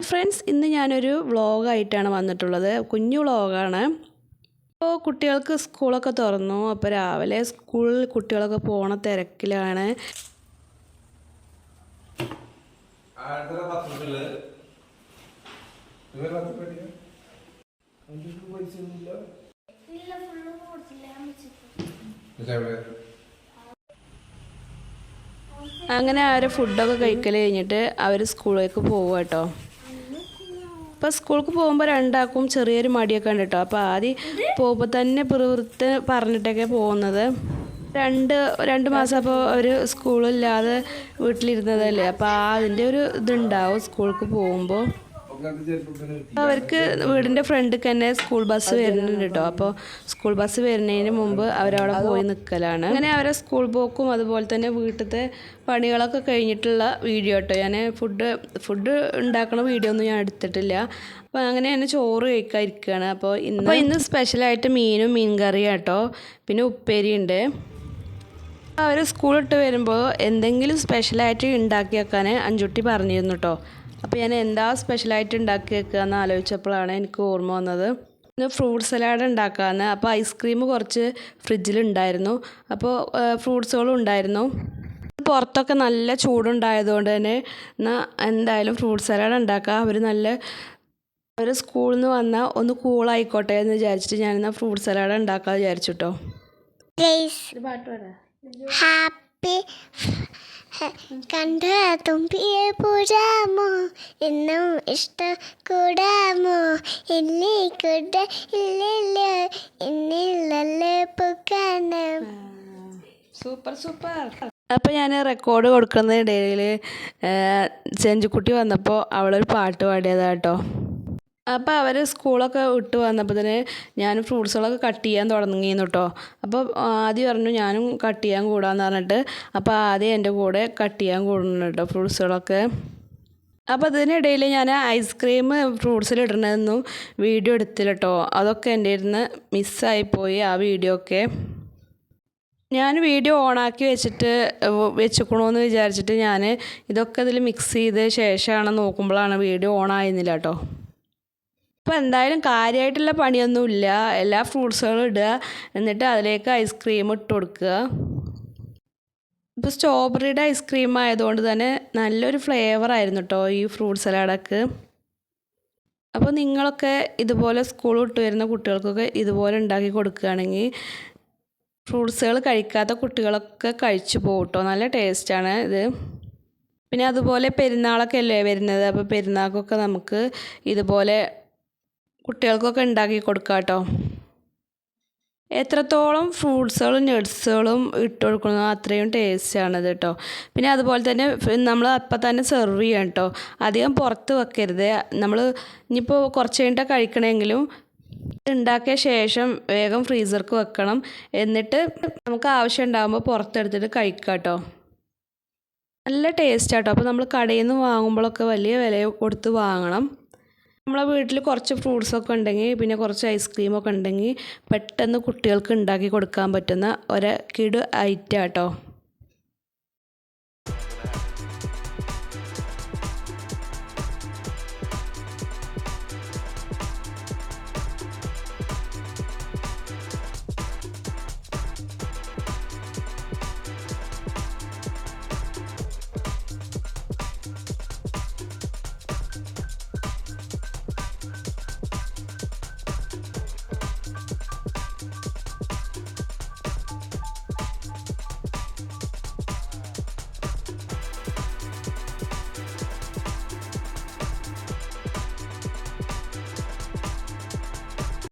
Friends ഇന്ന് ഞാനൊരു വ്ളോഗായിട്ടാണ് വന്നിട്ടുള്ളത്. കുഞ്ഞു വ്ളോഗാണ്. അപ്പോൾ കുട്ടികൾക്ക് സ്കൂളൊക്കെ തുറന്നു. അപ്പോൾ രാവിലെ സ്കൂളിൽ കുട്ടികളൊക്കെ പോണ തിരക്കിലാണ്? അങ്ങനെ അവർ ഫുഡൊക്കെ കഴിക്കൽ കഴിഞ്ഞിട്ട് അവർ സ്കൂളിലേക്ക് പോവുക കേട്ടോ അപ്പോൾ സ്കൂൾക്ക് പോകുമ്പോൾ രണ്ടാക്കും ചെറിയൊരു മടിയൊക്കെ ഉണ്ട് കേട്ടോ അപ്പോൾ ആദ്യം പോകുമ്പോൾ തന്നെ പ്രവൃത്തി പറഞ്ഞിട്ടൊക്കെ പോകുന്നത്. രണ്ട് രണ്ട് മാസം അപ്പോൾ ഒരു സ്കൂളില്ലാതെ വീട്ടിലിരുന്നതല്ലേ? അപ്പോൾ അതിന്റെ ഒരു ഇതുണ്ടാവും സ്കൂൾക്ക് പോകുമ്പോൾ അവർക്ക് വീടിന്റെ ഫ്രണ്ടിൽ തന്നെ സ്കൂൾ ബസ് വരുന്നുണ്ട് കേട്ടോ. അപ്പോൾ സ്കൂൾ ബസ് വരുന്നതിന് മുമ്പ് അവരവിടെ പോയി നിൽക്കലാണ് അങ്ങനെ അവരെ സ്കൂൾ പോക്കും അതുപോലെ തന്നെ വീട്ടിലത്തെ പണികളൊക്കെ കഴിഞ്ഞിട്ടുള്ള വീഡിയോ കേട്ടോ. ഞാൻ ഫുഡ് ഫുഡ് ഉണ്ടാക്കുന്ന വീഡിയോ ഒന്നും ഞാൻ എടുത്തിട്ടില്ല. അപ്പോൾ അങ്ങനെ തന്നെ ചോറ് കഴിക്കാതിരിക്കുകയാണ് അപ്പോൾ ഇന്ന് അപ്പോൾ ഇന്ന് സ്പെഷ്യലായിട്ട് മീനും മീൻ കറിയും കേട്ടോ പിന്നെ ഉപ്പേരി ഉണ്ട്. അവർ സ്കൂളിട്ട് വരുമ്പോൾ എന്തെങ്കിലും സ്പെഷ്യലായിട്ട് ഉണ്ടാക്കി വെക്കാൻ അഞ്ചുട്ടി പറഞ്ഞിരുന്നു കേട്ടോ. അപ്പോൾ ഞാൻ എന്താ സ്പെഷ്യലായിട്ട് ഉണ്ടാക്കി വെക്കുക എന്ന് ആലോചിച്ചപ്പോഴാണ് എനിക്ക് ഓർമ്മ വന്നത്. പിന്നെ ഫ്രൂട്ട് സലാഡ് ഉണ്ടാക്കാമെന്ന് അപ്പോൾ ഐസ്ക്രീം കുറച്ച് ഫ്രിഡ്ജിലുണ്ടായിരുന്നു അപ്പോൾ ഫ്രൂട്ട്സുകളും ഉണ്ടായിരുന്നു. പുറത്തൊക്കെ നല്ല ചൂടുണ്ടായതുകൊണ്ട് തന്നെ എന്നാൽ എന്തായാലും ഫ്രൂട്ട് സലാഡ് ഉണ്ടാക്കുക അവർ നല്ല അവർ സ്കൂളിൽ നിന്ന് വന്നാൽ ഒന്ന് കൂളായിക്കോട്ടെ എന്ന് വിചാരിച്ചിട്ട് ഞാനെന്നാൽ ഫ്രൂട്ട് സലാഡ് ഉണ്ടാക്കാമെന്ന് വിചാരിച്ചു കേട്ടോ ഒരു ഹാപ്പി കണ്ട തുമ്പിയെ പൂരാമോ എന്നും ഇഷ്ട കൂടാമോ എന്നെ കൂട ഇല്ലില്ല എന്നില്ലല്ലേ പൂക്കാനം സൂപ്പർ സൂപ്പർ. അപ്പോൾ ഞാൻ റെക്കോർഡ് കൊടുക്കുന്നതിനിടയിൽ സെഞ്ചുക്കുട്ടി വന്നപ്പോൾ അവളൊരു പാട്ട് പാടിയതാ കേട്ടോ അപ്പോൾ അവർ സ്കൂളൊക്കെ വിട്ട് തന്നെ ഞാൻ ഫ്രൂട്ട്സുകളൊക്കെ കട്ട് ചെയ്യാൻ തുടങ്ങിയിരുന്നു കേട്ടോ അപ്പോൾ ആദ്യം പറഞ്ഞു ഞാനും കട്ട് ചെയ്യാൻ കൂടാന്ന് പറഞ്ഞിട്ട് അപ്പോൾ ആദ്യം എന്റെ കൂടെ കട്ട് ചെയ്യാൻ കൂടുന്നു കേട്ടോ ഫ്രൂട്ട്സുകളൊക്കെ. അപ്പോൾ അതിനിടയിൽ ഞാൻ ഐസ്ക്രീം ഫ്രൂട്ട്സിൽ ഇടണമെന്നും വീഡിയോ എടുത്തില്ല കേട്ടോ അതൊക്കെ എന്റെ ഇരുന്ന് മിസ്സായിപ്പോയി ആ വീഡിയോ ഒക്കെ. ഞാൻ വീഡിയോ ഓണാക്കി വെച്ചിട്ട് വെച്ചുക്കണമെന്ന് വിചാരിച്ചിട്ട് ഞാൻ ഇതൊക്കെ ഇതിൽ മിക്സ് ചെയ്ത ശേഷമാണ് നോക്കുമ്പോഴാണ് വീഡിയോ ഓൺ ആയിരുന്നില്ല കേട്ടോ അപ്പോൾ എന്തായാലും കാര്യമായിട്ടുള്ള പണിയൊന്നുമില്ല. എല്ലാ ഫ്രൂട്ട്സുകളും ഇടുക. എന്നിട്ട് അതിലേക്ക് ഐസ്ക്രീം ഇട്ട് കൊടുക്കുക. ഇപ്പോൾ സ്ട്രോബെറിയുടെ ഐസ്ക്രീം ആയതുകൊണ്ട് തന്നെ നല്ലൊരു ഫ്ലേവർ ആയിരുന്നു കേട്ടോ ഈ ഫ്രൂട്ട് സലാഡൊക്കെ. അപ്പോൾ നിങ്ങളൊക്കെ ഇതുപോലെ സ്കൂൾ വിട്ട് വരുന്ന കുട്ടികൾക്കൊക്കെ ഇതുപോലെ ഉണ്ടാക്കി കൊടുക്കുകയാണെങ്കിൽ ഫ്രൂട്ട്സുകൾ കഴിക്കാത്ത കുട്ടികളൊക്കെ കഴിച്ചു പോകും കേട്ടോ നല്ല ടേസ്റ്റാണ് ഇത്. പിന്നെ അതുപോലെ പെരുന്നാളൊക്കെ അല്ലേ വരുന്നത്. അപ്പോൾ പെരുന്നാൾക്കൊക്കെ നമുക്ക് ഇതുപോലെ കുട്ടികൾക്കൊക്കെ ഉണ്ടാക്കി കൊടുക്കുക കേട്ടോ എത്രത്തോളം ഫ്രൂട്ട്സുകളും നട്ട്സുകളും ഇട്ട് കൊടുക്കുന്നോ അത്രയും ടേസ്റ്റാണത് കേട്ടോ പിന്നെ അതുപോലെ തന്നെ നമ്മൾ അപ്പം തന്നെ സെർവ് ചെയ്യണം കേട്ടോ അധികം പുറത്ത് വെക്കരുത്. നമ്മൾ ഇനിയിപ്പോൾ കുറച്ച് കഴിഞ്ഞിട്ട് കഴിക്കണമെങ്കിലും ഉണ്ടാക്കിയ ശേഷം വേഗം ഫ്രീസർക്ക് വെക്കണം. എന്നിട്ട് നമുക്ക് ആവശ്യം ഉണ്ടാകുമ്പോൾ പുറത്തെടുത്തിട്ട് കഴിക്കാം കേട്ടോ നല്ല ടേസ്റ്റ് ആട്ടോ അപ്പോൾ നമ്മൾ കടയിൽ നിന്ന് വാങ്ങുമ്പോഴൊക്കെ വലിയ വില കൊടുത്ത് വാങ്ങണം. നമ്മളെ വീട്ടിൽ കുറച്ച് ഫ്രൂട്ട്സ് ഒക്കെ ഉണ്ടെങ്കിൽ പിന്നെ കുറച്ച് ഐസ്ക്രീം ഒക്കെ ഉണ്ടെങ്കിൽ പെട്ടെന്ന് കുട്ടികൾക്ക് ഉണ്ടാക്കി കൊടുക്കാൻ പറ്റുന്ന ഒരു കിടു ഐറ്റം കേട്ടോ